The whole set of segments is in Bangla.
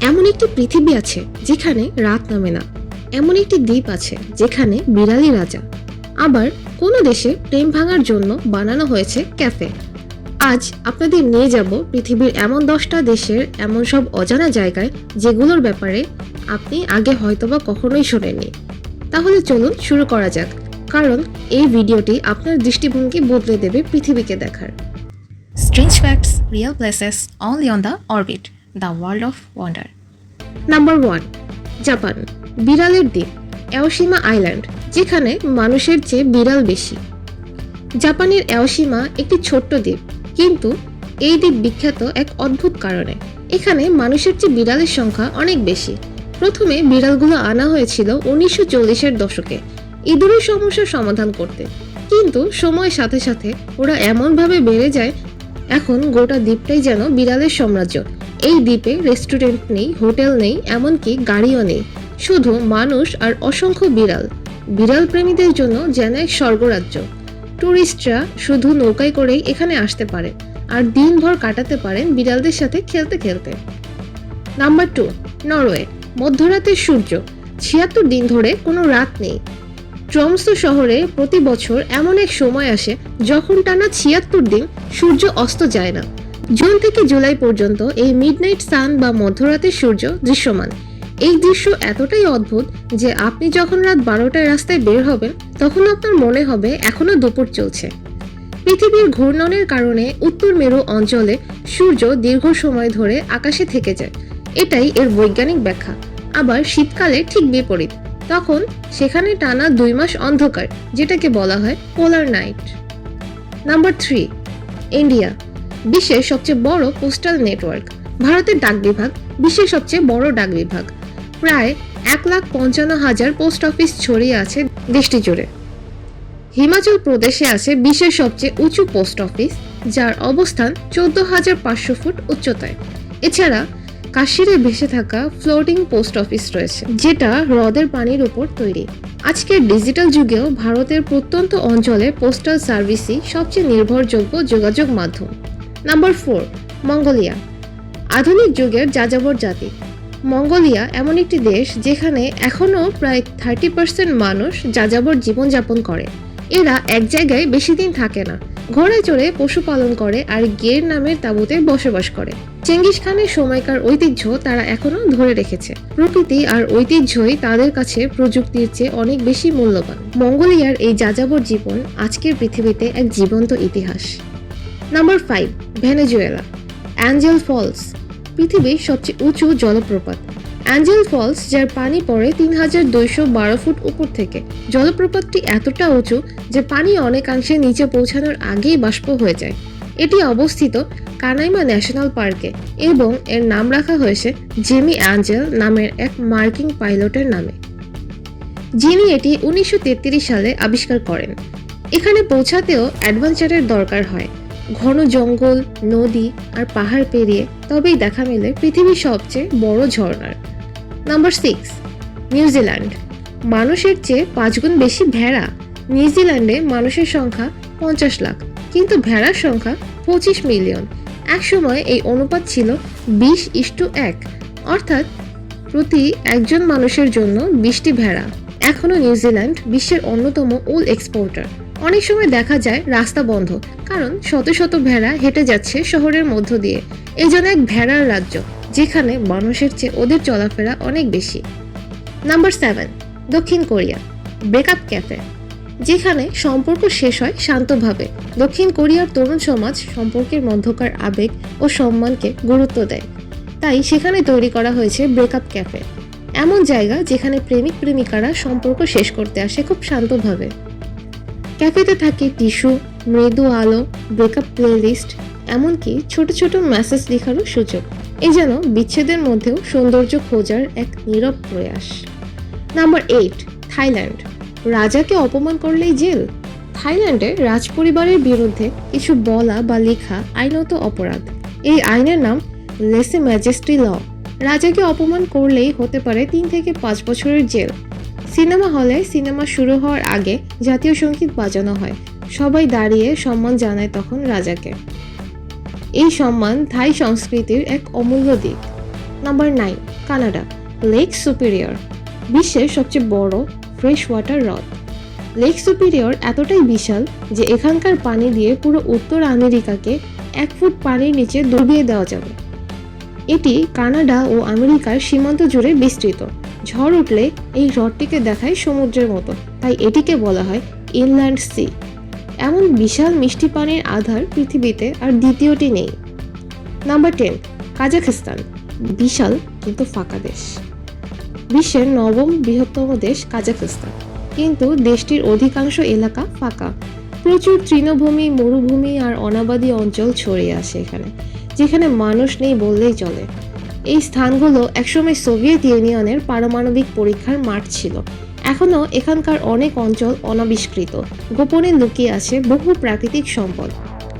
এমন একটি পৃথিবী আছে যেখানে রাত নামে না। এমন একটি দ্বীপ আছে যেখানে বিড়ালি রাজা। আবার কোনো দেশে প্রেম ভাঙার জন্য বানানো হয়েছে ক্যাফে। আজ আপনাদের নিয়ে যাব পৃথিবীর এমন দশটা দেশের এমন সব অজানা জায়গায় যেগুলোর ব্যাপারে আপনি আগে হয়তোবা কখনোই শোনেননি। তাহলে চলুন শুরু করা যাক কারণ এই ভিডিওটি আপনার দৃষ্টিভঙ্গি বদলে দেবে পৃথিবীকে দেখার। Strange facts real places only on the orbit, the world of wonder. Number one, Japan. বিড়ালের দ্বীপ এওসীমা আইল্যান্ড, যেখানে মানুষের চেয়ে বিড়াল বেশি। জাপানের এওসীমা একটি ছোট্ট দ্বীপ, কিন্তু এই দ্বীপ বিখ্যাত এক অদ্ভুত কারণে। এখানে মানুষের চেয়ে বিড়ালের সংখ্যা অনেক বেশি। প্রথমে বিড়ালগুলো আনা হয়েছিল উনিশশো চল্লিশের দশকে। ইঁদুরের সমস্যার সমাধান করতে। কিন্তু সময়ের সাথে সাথে ওরা এমনভাবে বেড়ে যায়, এখন গোটা দ্বীপটাই যেন বিড়ালের সাম্রাজ্য। এই দ্বীপে রেস্টুরেন্ট নেই হোটেল নেই, এমনকি গাড়িও নেই। শুধু মানুষ আর অসংখ্য বিড়াল। বিড়াল প্রেমীদের জন্য যেন এক স্বর্গরাজ্য। ট্যুরিস্টরা শুধু নৌকায় করেই এখানে আসতে পারে আর দিনভর কাটাতে পারেন বিড়ালদের সাথে খেলতে খেলতে। নাম্বার টু নরওয়ে মধ্যরাতের সূর্য। ছিয়াত্তর দিন ধরে কোনো রাত নেই। ট্রমসো শহরে প্রতি বছর এমন এক সময় আসে যখন টানা ছিয়াত্তর দিন সূর্য অস্ত যায় না। জুন থেকে জুলাই পর্যন্ত এই মিডনাইট সান বা মধ্যরাতের সূর্য দৃশ্যমান। এই দৃশ্য এতটাই অদ্ভুত যে আপনি যখন রাত বারোটায় রাস্তায় বের হবেন, তখন আপনার মনে হবে এখনও দুপুর চলছে। পৃথিবীর ঘূর্ণনের কারণে উত্তর মেরু অঞ্চলে সূর্য দীর্ঘ সময় ধরে আকাশে থেকে যায়। এটাই এর বৈজ্ঞানিক ব্যাখ্যা। আবার শীতকালে ঠিক বিপরীত। তখন সেখানে টানা দুই মাস অন্ধকার, যেটাকে বলা হয় polar night. Number three, India. বিশ্বের সবচেয়ে বড় পোস্টাল নেটওয়ার্ক। ভারতের ডাক বিভাগ, বিশ্বের সবচেয়ে বড় ডাক বিভাগ। প্রায় এক লাখ পঞ্চান্ন হাজার পোস্ট অফিস ছড়িয়ে আছে দেশটি জুড়ে। হিমাচল প্রদেশে আছে বিশ্বের সবচেয়ে উঁচু পোস্ট অফিস, যার অবস্থান চোদ্দ হাজার পাঁচশো ফুট উচ্চতায়। এছাড়া কাশ্মীরে ভেসে থাকা ফ্লোটিং পোস্ট অফিস রয়েছে, যেটা হ্রদের পানির উপর তৈরি। আজকের ডিজিটাল যুগেও ভারতের প্রত্যন্ত অঞ্চলে পোস্টাল সার্ভিসই সবচেয়ে নির্ভরযোগ্য যোগাযোগ মাধ্যম। নাম্বার ফোর মঙ্গোলিয়া আধুনিক যুগের যাযাবর জাতি। মঙ্গোলিয়া এমন একটি দেশ যেখানে এখনও প্রায় থার্টি পার্সেন্ট মানুষ যাযাবর জীবনযাপন করে। এরা এক জায়গায় বেশি দিন থাকে না। ঘোড়ায় চড়ে পশুপালন করে আর গের নামের তাঁবুতে বসবাস করে। চেঙ্গিস খানের সময়কার ঐতিহ্য তারা এখনও ধরে রেখেছে। প্রকৃতি আর ঐতিহ্যই তাদের কাছে প্রযুক্তির চেয়ে অনেক বেশি মূল্যবান। মঙ্গোলিয়ার এই যাযাবর জীবন আজকের পৃথিবীতে এক জীবন্ত ইতিহাস। Number five Venezuela Angel Falls পৃথিবীর সবচেয়ে উঁচু জলপ্রপাত। অ্যাঞ্জেল ফলস যার পানি পড়ে তিন হাজার দুইশো বারো ফুট উপর থেকে। জলপ্রপাতটি এতটা উঁচু যে পানি অনেকাংশে নিচে পৌঁছানোর আগেই বাষ্প হয়ে যায়। এটি অবস্থিত কানাইমা ন্যাশনাল পার্কে এবং এর নাম রাখা হয়েছে জেমি অ্যাঞ্জেল নামের এক মার্কিং পাইলটের নামে। যিনি এটি উনিশশো তেত্রিশ সালে আবিষ্কার করেন। এখানে পৌঁছাতেও অ্যাডভেঞ্চারের দরকার হয়। ঘন জঙ্গল, নদী আর পাহাড় পেরিয়ে তবেই দেখা মেলে পৃথিবীর সবচেয়ে বড় ঝর্ণার। নাম্বার সিক্স নিউজিল্যান্ড মানুষের চেয়ে পাঁচগুণ বেশি ভেড়া। নিউজিল্যান্ডে মানুষের সংখ্যা পঞ্চাশ লাখ, কিন্তু ভেড়ার সংখ্যা পঁচিশ মিলিয়ন। একসময় এই অনুপাত ছিল বিশ ইস্টু এক, অর্থাৎ প্রতি একজন মানুষের জন্য বিশটি ভেড়া। এখনও নিউজিল্যান্ড বিশ্বের অন্যতম উল এক্সপোর্টার। অনেক সময় দেখা যায় রাস্তা বন্ধ, কারণ শত শত ভেড়া হেঁটে যাচ্ছে শহরের মধ্য দিয়ে। এই জন্য এক ভেড়ার রাজ্য, যেখানে মানুষের চেয়ে ওদের চলাফেরা অনেক বেশি। নাম্বার সেভেন দক্ষিণ কোরিয়া, ব্রেকআপ ক্যাফে, যেখানে সম্পর্ক শেষ হয় শান্তভাবে। দক্ষিণ কোরিয়ার তরুণ সমাজ সম্পর্কের মধ্যকার আবেগ ও সম্মানকে গুরুত্ব দেয়। তাই সেখানে তৈরি করা হয়েছে ব্রেকআপ ক্যাফে। এমন জায়গা যেখানে প্রেমিক প্রেমিকারা সম্পর্ক শেষ করতে আসে খুব শান্তভাবে। ক্যাফেতে থাকে টিস্যু, মৃদু আলো, ব্রেকআপ প্লেলিস্ট, এমনকি ছোট ছোট মেসেজ লেখারও সুযোগ। এই যেন বিচ্ছেদের মধ্যেও সৌন্দর্য খোঁজার এক নীরব প্রয়াস। Number eight, Thailand. রাজাকে অপমান করলেই জেল। থাইল্যান্ডে রাজপরিবারের বিরুদ্ধে কিছু বলা বা লেখা আইনত অপরাধ। এই আইনের নাম লেসে ম্যাজেস্ট্রি ল। রাজাকে অপমান করলেই হতে পারে তিন থেকে পাঁচ বছরের জেল। সিনেমা হলে সিনেমা শুরু হওয়ার আগে জাতীয় সংগীত বাজানো হয়। সবাই দাঁড়িয়ে সম্মান জানায় তখন রাজাকে। এই সম্মান থাই সংস্কৃতির এক অমূল্য দিক। Number nine, Canada, Lake Superior. বিশ্বের সবচেয়ে বড় ফ্রেশ ওয়াটার হ্রদ। লেক সুপিরিয়র এতটাই বিশাল যে এখানকার পানি দিয়ে পুরো উত্তর আমেরিকাকে এক ফুট পানির নিচে ডুবিয়ে দেওয়া যাবে। এটি কানাডা ও আমেরিকার সীমান্ত জুড়ে বিস্তৃত। ঝড় উঠলে এই হ্রদটিকে দেখায় সমুদ্রের মতো। তাই এটিকে বলা হয় ইনল্যান্ড সি। এমন বিশাল মিষ্টি পানির আধার পৃথিবীতে আর দ্বিতীয়টি নেই। Number ten, Kazakhstan. বিশাল কিন্তু ফাঁকা দেশ। বিশ্বের নবম বৃহত্তম দেশ কাজাখস্তান। কিন্তু দেশটির অধিকাংশ এলাকা ফাঁকা। প্রচুর তৃণভূমি, মরুভূমি আর অনাবাদী অঞ্চল ছড়িয়ে আসে এখানে, যেখানে মানুষ নেই বললেই চলে। এই স্থানগুলো একসময় সোভিয়েত ইউনিয়নের পারমাণবিক পরীক্ষার মাঠ ছিল। এখনও এখানকার অনেক অঞ্চল অনাবিষ্কৃত। গোপনে লুকিয়ে আছে বহু প্রাকৃতিক সম্পদ।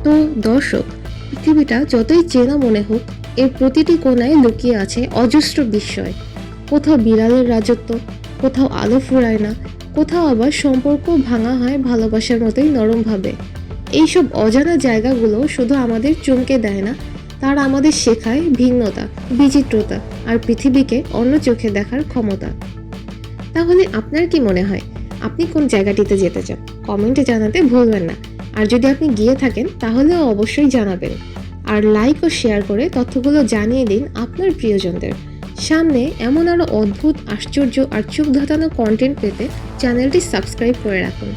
তো দর্শক, পৃথিবীটা যতই চেনা মনে হোক, এর প্রতিটি কোণায় লুকিয়ে আছে অজস্র বিস্ময়। কোথাও বিড়ালের রাজত্ব, কোথাও আলো ফুরায় না, কোথাও আবার সম্পর্ক ভাঙা হয় ভালোবাসার মতোই নরমভাবে এইসব অজানা জায়গাগুলো শুধু আমাদের চমকে দেয় না তার আমাদের শেখায় ভিন্নতা বিচিত্রতা আর পৃথিবীকে অন্য চোখে দেখার ক্ষমতা। তাহলে আপনার কি মনে হয় আপনি কোন জায়গাটিতে যেতে চান? কমেন্টে জানাতে ভুলবেন না। আর যদি আপনি গিয়ে থাকেন তাহলেও অবশ্যই জানাবেন। আর লাইক ও শেয়ার করে তথ্যগুলো জানিয়ে দিন আপনার প্রিয়জনদের। সামনে এমন আরও অদ্ভুত আশ্চর্য আর চোখ ধাঁধানো কন্টেন্ট পেতে চ্যানেলটি সাবস্ক্রাইব করে রাখুন।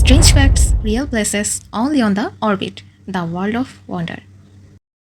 Strange facts real places only on the orbit, the world of wonder.